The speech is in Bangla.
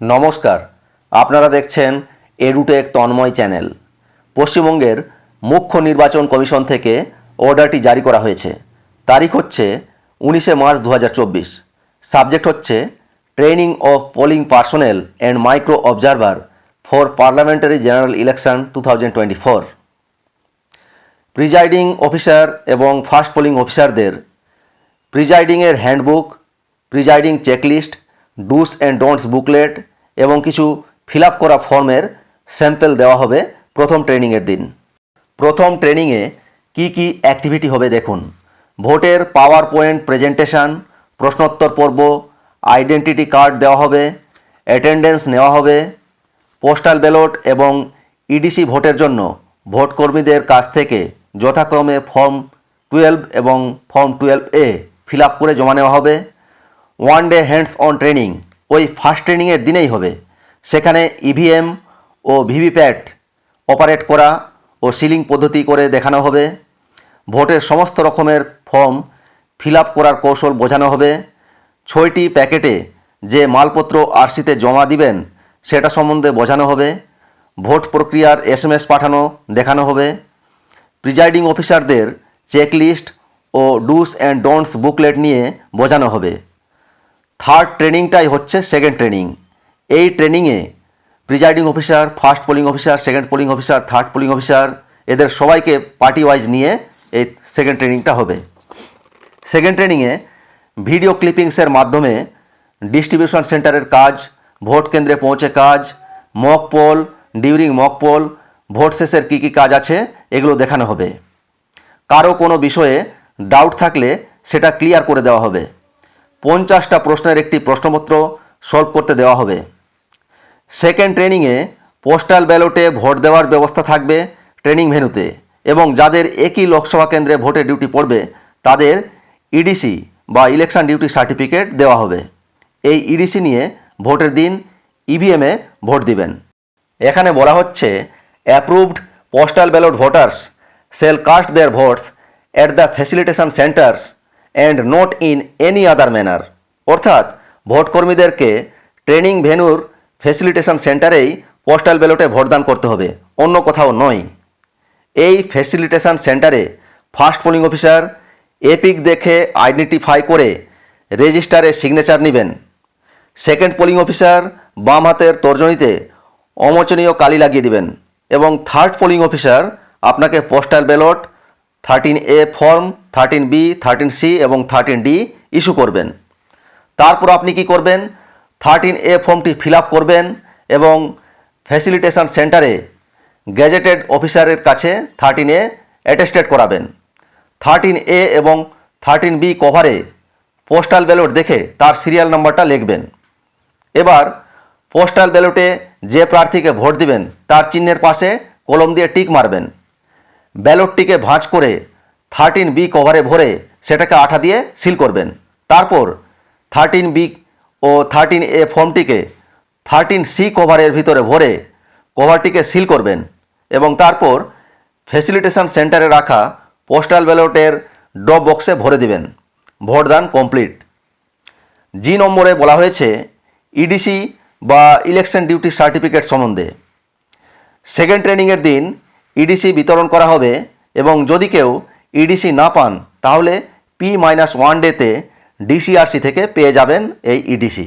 নমস্কার, আপনারা দেখছেন এডুটেক তন্ময় চ্যানেল। পশ্চিমবঙ্গের মুখ্য নির্বাচন কমিশন থেকে অর্ডারটি জারি করা হয়েছে। তারিখ হচ্ছে উনিশে মার্চ দু হাজার চব্বিশ। সাবজেক্ট হচ্ছে training of polling personnel and micro observer for parliamentary general election to presiding officer এবং ফার্স্ট পোলিং অফিসারদের প্রিজাইডিংয়ের handbook, presiding checklist, dos and don'ts booklet এবং কিছু ফিল করা ফর্মের স্যাম্পেল দেওয়া হবে প্রথম ট্রেনিংয়ের দিন। প্রথম ট্রেনিংয়ে কি কি অ্যাক্টিভিটি হবে দেখুন। ভোটের পাওয়ার পয়েন্ট প্রেজেন্টেশন প্রশ্নোত্তর পর্ব আইডেন্টিটি কার্ড দেওয়া হবে অ্যাটেন্ডেন্স নেওয়া হবে পোস্টাল ব্যালট এবং ইডিসি ভোটের জন্য ভোটকর্মীদের কাছ থেকে যথাক্রমে ফর্ম টুয়েলভ এবং ফর্ম টুয়েলভ এ ফিল করে জমা নেওয়া হবে। One day hands on training ওই ফার্স্ট ট্রেনিংয়ের দিনেই হবে। সেখানে ইভিএম ও ভিভিপ্যাট অপারেট করা ও সিলিং পদ্ধতি করে দেখানো হবে। ভোটের সমস্ত রকমের ফর্ম ফিল করার কৌশল বোঝানো হবে। ছয়টি প্যাকেটে যে মালপত্র আরসিতে জমা দিবেন, সেটা সম্বন্ধে বোঝানো হবে। ভোট প্রক্রিয়ার এস এসএমএস পাঠানো দেখানো হবে। প্রিজাইডিং অফিসারদের চেকলিস্ট ও ডুস অ্যান্ড ডোন্টস বুকলেট নিয়ে বোঝানো হবে। থার্ড ট্রেনিংটাই হচ্ছে সেকেন্ড ট্রেনিং এই ট্রেনিংয়ে presiding officer first polling officer second polling officer third polling officer এদের সবাইকে পার্টি ওয়াইজ নিয়ে এই সেকেন্ড ট্রেনিংটা হবে। সেকেন্ড ট্রেনিংয়ে ভিডিও ক্লিপিংসের মাধ্যমে ডিস্ট্রিবিউশন সেন্টারের কাজ, ভোট কেন্দ্রে পৌঁছে কাজ mock poll during mock poll vote শেষের কী কী কাজ আছে এগুলো দেখানো হবে। কারও কোনো বিষয়ে ডাউট থাকলে সেটা ক্লিয়ার করে দেওয়া হবে। পঞ্চাশটা প্রশ্নের একটি প্রশ্নপত্র সলভ করতে দেওয়া হবে। সেকেন্ড ট্রেনিংয়ে পোস্টাল ব্যালটে ভোট দেওয়ার ব্যবস্থা থাকবে ট্রেনিং ভেন্যুতে এবং যাদের একই লোকসভা কেন্দ্রে ভোটের ডিউটি পড়বে, তাদের ইডিসি বা ইলেকশন ডিউটি সার্টিফিকেট দেওয়া হবে। এই ইডিসি নিয়ে ভোটের দিন ইভিএমে ভোট দিবেন। এখানে বলা হচ্ছে approved postal ballot voters shall cast their votes at the facilitation centres and not in any other manner অর্থাৎ, ভোটকর্মীদেরকে ট্রেনিং ভেন্যুর ফ্যাসিলিটেশন সেন্টারেই পোস্টাল ব্যালটে ভোটদান করতে হবে, অন্য কোথাও নয়। এই ফ্যাসিলিটেশন সেন্টারে ফার্স্ট পোলিং অফিসার এপিক দেখে আইডেন্টিফাই করে রেজিস্টারে সিগনেচার নেবেন। সেকেন্ড পোলিং অফিসার বাম হাতের তর্জনীতে অমোচনীয় কালি লাগিয়ে দিবেন এবং থার্ড পোলিং অফিসার আপনাকে postal ballot thirteen A form thirteen B thirteen C এবং থার্টিন ডি ইস্যু করবেন। তারপর আপনি কি করবেন? থার্টিন এ ফর্মটি ফিল করবেন এবং ফ্যাসিলিটেশন সেন্টারে গ্যাজেটেড অফিসারের কাছে থার্টিন এ অ্যাটেস্টেড করাবেন। থার্টিন এ এবং থার্টিন বি কভারে পোস্টাল ব্যালট দেখে তার সিরিয়াল নাম্বারটা লিখবেন। এবার পোস্টাল ব্যালটে যে প্রার্থীকে ভোট দিবেন, তার চিহ্নের পাশে কলম দিয়ে টিক মারবেন। ব্যালটটিকে ভাঁজ করে থার্টিন বি কভারে ভরে সেটাকে আঠা দিয়ে সিল করবেন। তারপর থার্টিন বি ও থার্টিন এ ফর্মটিকে থার্টিন সি কভারের ভিতরে ভরে কভারটিকে সিল করবেন এবং তারপর ফ্যাসিলিটেশন সেন্টারে রাখা পোস্টাল ব্যালটের ড্রপ বক্সে ভরে দিবেন। ভোটদান কমপ্লিট। জি নম্বরে বলা হয়েছে, ইডিসি বা ইলেকশন ডিউটি সার্টিফিকেট সম্বন্ধে। সেকেন্ড ট্রেনিংয়ের দিন ইডিসি বিতরণ করা হবে এবং যদি কেউ ইডিসি না পান, তাহলে পি মাইনাস ওয়ান ডেতে ডিসিআরসি থেকে পেয়ে যাবেন এই ইডিসি